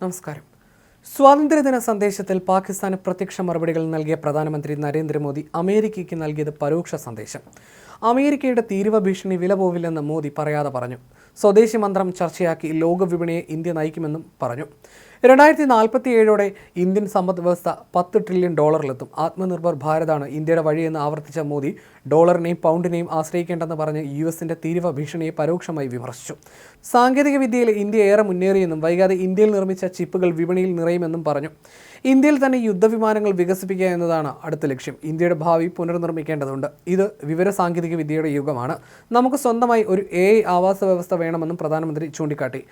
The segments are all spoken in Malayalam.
നമസ്കാരം. സ്വാതന്ത്ര്യദിന സന്ദേശത്തിൽ പാകിസ്ഥാന് പ്രത്യക്ഷ മറുപടികൾ നൽകിയ പ്രധാനമന്ത്രി നരേന്ദ്രമോദി അമേരിക്കയ്ക്ക് നൽകിയത് പരോക്ഷ സന്ദേശം. അമേരിക്കയുടെ തീരുവ ഭീഷണി വില പോവില്ലെന്ന് മോദി പറയാതെ പറഞ്ഞു. സ്വദേശി മന്ത്രം ചർച്ചയാക്കി ലോകവിപണിയെ ഇന്ത്യ നയിക്കുമെന്നും പറഞ്ഞു. രണ്ടായിരത്തി നാൽപ്പത്തി ഏഴോടെ ഇന്ത്യൻ സമ്പദ് വ്യവസ്ഥ പത്ത് ട്രില്യൺ ഡോളറിലെത്തും. ആത്മനിർഭർ ഭാരതാണ് ഇന്ത്യയുടെ വഴിയെന്ന് ആവർത്തിച്ച മോദി ഡോളറിനെയും പൗണ്ടിനെയും ആശ്രയിക്കേണ്ടെന്ന് പറഞ്ഞ് യു എസിന്റെ തീരുവ ഭീഷണിയെ പരോക്ഷമായി വിമർശിച്ചു. സാങ്കേതിക വിദ്യയിൽ ഇന്ത്യ ഏറെ മുന്നേറിയെന്നും വൈകാതെ ഇന്ത്യയിൽ നിർമ്മിച്ച ചിപ്പുകൾ വിപണിയിൽ നിറയുമെന്നും പറഞ്ഞു. ഇന്ത്യയിൽ തന്നെ യുദ്ധവിമാനങ്ങൾ വികസിപ്പിക്കുക എന്നതാണ് അടുത്ത ലക്ഷ്യം. ഇന്ത്യയുടെ ഭാവി പുനർനിർമ്മിക്കേണ്ടതുണ്ട്. ഇത് വിവര സാങ്കേതിക വിദ്യയുടെ യുഗമാണ്. നമുക്ക് സ്വന്തമായി ഒരു എ ആവാസ വ്യവസ്ഥ വേണമെന്നും പ്രധാനമന്ത്രി ചൂണ്ടിക്കാട്ടി.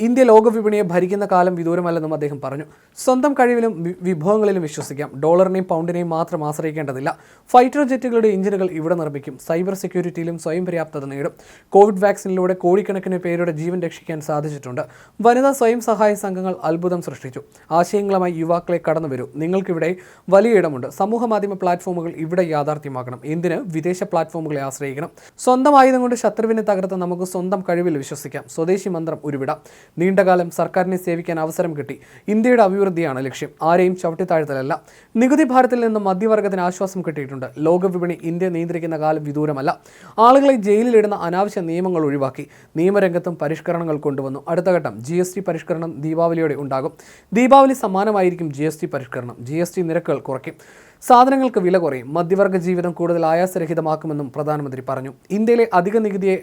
ഇന്ത്യ ലോകവിപണിയെ ഭരിക്കുന്ന കാലം വിദൂരമല്ലെന്നും അദ്ദേഹം പറഞ്ഞു. സ്വന്തം കഴിവിലും വിഭവങ്ങളിലും വിശ്വസിക്കാം. ഡോളറിനെയും പൗണ്ടിനെയും മാത്രം ആശ്രയിക്കേണ്ടതില്ല. ഫൈറ്റർ ജെറ്റുകളുടെ എഞ്ചിനുകൾ ഇവിടെ നിർമ്മിക്കും. സൈബർ സെക്യൂരിറ്റിയിലും സ്വയം പര്യാപ്തത നേടും. കോവിഡ് വാക്സിനിലൂടെ കോടിക്കണക്കിന് പേരുടെ ജീവൻ രക്ഷിക്കാൻ സാധിച്ചിട്ടുണ്ട്. വനിതാ സ്വയം സഹായ സംഘങ്ങൾ അത്ഭുതം സൃഷ്ടിച്ചു. ആശയങ്ങളുമായി യുവാക്കളെ കടന്നു വരൂ നിങ്ങൾക്കിവിടെ വലിയ ഇടമുണ്ട്. സമൂഹ മാധ്യമ പ്ലാറ്റ്ഫോമുകൾ ഇവിടെ യാഥാർത്ഥ്യമാക്കണം എന്തിന്? വിദേശ പ്ലാറ്റ്ഫോമുകളെ ആശ്രയിക്കണം. സ്വന്തം ആയുധം കൊണ്ട് ശത്രുവിനെ തകർത്ത് നമുക്ക് സ്വന്തം കഴിവിൽ വിശ്വസിക്കാം. സ്വദേശി മന്ത്രം ഉരുവിടാം. നീണ്ടകാലം സർക്കാരിനെ സേവിക്കാൻ അവസരം കിട്ടി. ഇന്ത്യയുടെ അഭിവൃദ്ധിയാണ് ലക്ഷ്യം. ആരെയും ചവിട്ടിത്താഴ്ത്തലല്ല. നികുതി ഭാരത്തിൽ നിന്ന് മധ്യവർഗത്തിന് ആശ്വാസം കിട്ടിയിട്ടുണ്ട്. ലോകവിപണി ഇന്ത്യ നിയന്ത്രിക്കുന്ന കാലം വിദൂരമല്ല. ആളുകളെ ജയിലിലിടുന്ന അനാവശ്യ നിയമങ്ങൾ ഒഴിവാക്കി. നിയമരംഗത്തും പരിഷ്കരണങ്ങൾ കൊണ്ടുവന്നു. അടുത്ത ഘട്ടം ജി എസ് ടി പരിഷ്കരണം ദീപാവലിയോടെ ഉണ്ടാകും. ദീപാവലി സമാനമായിരിക്കും ജി എസ് ടി പരിഷ്കരണം. ജി എസ് ടി നിരക്കുകൾ കുറയ്ക്കും. സാധനങ്ങൾക്ക് വില കുറയും. മധ്യവർഗ ജീവിതം കൂടുതൽ ആയാസരഹിതമാക്കുമെന്നും പ്രധാനമന്ത്രി പറഞ്ഞു. ഇന്ത്യയിലെ അധിക നികുതിയെ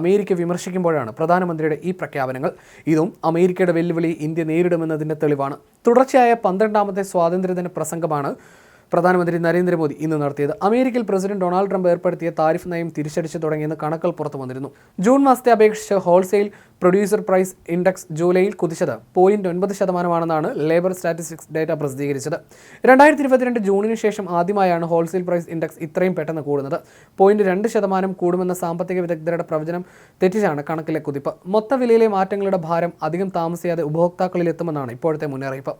അമേരിക്ക വിമർശിക്കുമ്പോഴാണ് പ്രധാനമന്ത്രിയുടെ ഈ പ്രഖ്യാപനങ്ങൾ. ഇതും അമേരിക്കയുടെ വെല്ലുവിളി ഇന്ത്യ നേരിടുമെന്നതിന്റെ തെളിവാണ്. തുടർച്ചയായ പന്ത്രണ്ടാമത്തെ സ്വാതന്ത്ര്യദിന പ്രസംഗമാണ് പ്രധാനമന്ത്രി നരേന്ദ്രമോദി ഇന്ന് നടത്തിയത്. അമേരിക്കയിൽ പ്രസിഡന്റ് ഡൊണാൾഡ് ട്രംപ് ഏർപ്പെടുത്തിയ താരിഫ് നയം തിരിച്ചടിച്ചു തുടങ്ങിയെന്ന് കണക്കുകൾ പുറത്തു വന്നിരുന്നു. ജൂൺ മാസത്തെ അപേക്ഷിച്ച് ഹോൾസെയിൽ പ്രൊഡ്യൂസർ പ്രൈസ് ഇൻഡെക്സ് ജൂലൈയിൽ കുതിച്ചത് പോയിന്റ് ഒൻപത് ശതമാനമാണെന്നാണ് ലേബർ സ്റ്റാറ്റിസ്റ്റിക്സ് ഡേറ്റ പ്രസിദ്ധീകരിച്ചത്. രണ്ടായിരത്തി ഇരുപത്തിരണ്ട് ജൂണിന് ശേഷം ആദ്യമായാണ് ഹോൾസെയിൽ പ്രൈസ് ഇൻഡെക്സ് ഇത്രയും പെട്ടെന്ന് കൂടുന്നത്. പോയിന്റ് രണ്ട് ശതമാനം കൂടുമെന്ന സാമ്പത്തിക വിദഗ്ധരുടെ പ്രവചനം തെറ്റിച്ചാണ് കണക്കിലെ കുതിപ്പ്. മൊത്ത വിലയിലെ മാറ്റങ്ങളുടെ ഭാരം അധികം താമസിയാതെ ഉപഭോക്താക്കളിൽ എത്തുമെന്നാണ് ഇപ്പോഴത്തെ മുന്നറിയിപ്പ്.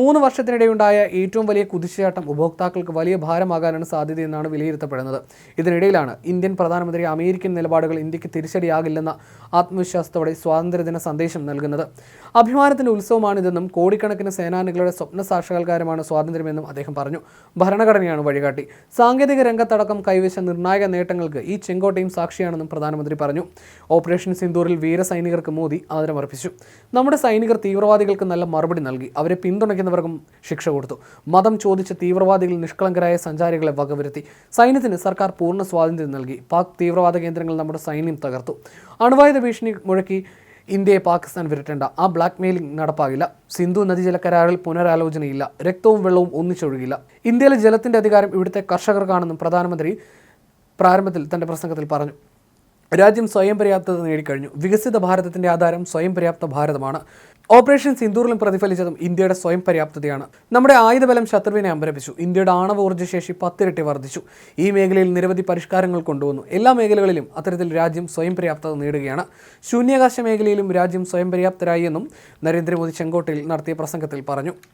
മൂന്ന് വർഷത്തിനിടെയുണ്ടായ ഏറ്റവും വലിയ കുതിച്ചുചാട്ടം ഉപഭോക്താക്കൾക്ക് വലിയ ഭാരമാകാനാണ് സാധ്യതയെന്നാണ് വിലയിരുത്തപ്പെടുന്നത്. ഇതിനിടയിലാണ് ഇന്ത്യൻ പ്രധാനമന്ത്രി അമേരിക്കൻ നിലപാടുകൾ ഇന്ത്യയ്ക്ക് തിരിച്ചടിയാകില്ലെന്ന ആത്മവിശ്വാസത്തോടെ സ്വാതന്ത്ര്യദിന സന്ദേശം നൽകുന്നത്. അഭിമാനത്തിന്റെ ഉത്സവമാണിതെന്നും കോടിക്കണക്കിന് സേനാനികളുടെ സ്വപ്ന സാക്ഷാത്കാരമാണ് സ്വാതന്ത്ര്യമെന്നും അദ്ദേഹം പറഞ്ഞു. ഭരണഘടനയാണ് വഴികാട്ടി. സാങ്കേതിക രംഗത്തടക്കം കൈവശ നിർണായക നേട്ടങ്ങൾക്ക് ഈ ചെങ്കോട്ടയും സാക്ഷിയാണെന്നും പ്രധാനമന്ത്രി പറഞ്ഞു. ഓപ്പറേഷൻ സിന്ദൂറിൽ വീരസൈനികർക്ക് മോദി ആദരമർപ്പിച്ചു. നമ്മുടെ സൈനികർ തീവ്രവാദികൾക്ക് നല്ല മറുപടി നൽകി. അവരെ പിന്തുണയ്ക്കുന്നവർക്കും ശിക്ഷ കൊടുത്തു. മതം ചോദിച്ച തീവ്രവാദികൾ നിഷ്കളങ്കരായ സഞ്ചാരികളെ വകവരുത്തി. സൈന്യത്തിന് സർക്കാർ പൂർണ സ്വാതന്ത്ര്യം നൽകി. പാക് തീവ്രവാദ കേന്ദ്രങ്ങൾ നമ്മുടെ സൈന്യം തകർത്തു. അണുവായുധ ഭീഷണി മുഴക്കി ഇന്ത്യയെ പാകിസ്ഥാൻ വിരട്ടേണ്ട. ആ ബ്ലാക്ക് മെയിലിംഗ് നടപ്പാകില്ല. സിന്ധു നദീജല കരാറിൽ പുനരാലോചനയില്ല. രക്തവും വെള്ളവും ഒന്നിച്ചൊഴുകില്ല. ഇന്ത്യയിലെ ജലത്തിന്റെ അധികാരം ഇവിടുത്തെ കർഷകർക്കാണെന്നും പ്രധാനമന്ത്രി പ്രാരംഭത്തിൽ തന്റെ പ്രസംഗത്തിൽ പറഞ്ഞു. രാജ്യം സ്വയം പര്യാപ്തത നേടിക്കഴിഞ്ഞു. വികസിത ഭാരതത്തിന്റെ ആധാരം സ്വയം പര്യാപ്ത ഭാരതമാണ്. ഓപ്പറേഷൻ സിന്ദൂറിലും പ്രതിഫലിച്ചതും ഇന്ത്യയുടെ സ്വയം പര്യാപ്തതയാണ്. നമ്മുടെ ആയുധബലം ശത്രുവിനെ അമ്പരപ്പിച്ചു. ഇന്ത്യയുടെ ആണവ ഊർജശേഷി പത്തിരട്ടി വർദ്ധിച്ചു. ഈ മേഖലയിൽ നിരവധി പരിഷ്കാരങ്ങൾ കൊണ്ടുവന്നു. എല്ലാ മേഖലകളിലും അത്തരത്തിൽ രാജ്യം സ്വയം പര്യാപ്തത നേടുകയാണ്. ശൂന്യാകാശ മേഖലയിലും രാജ്യം സ്വയം പര്യാപ്തരായി എന്നും നരേന്ദ്രമോദി ചെങ്കോട്ടയിൽ നടത്തിയ പ്രസംഗത്തിൽ പറഞ്ഞു.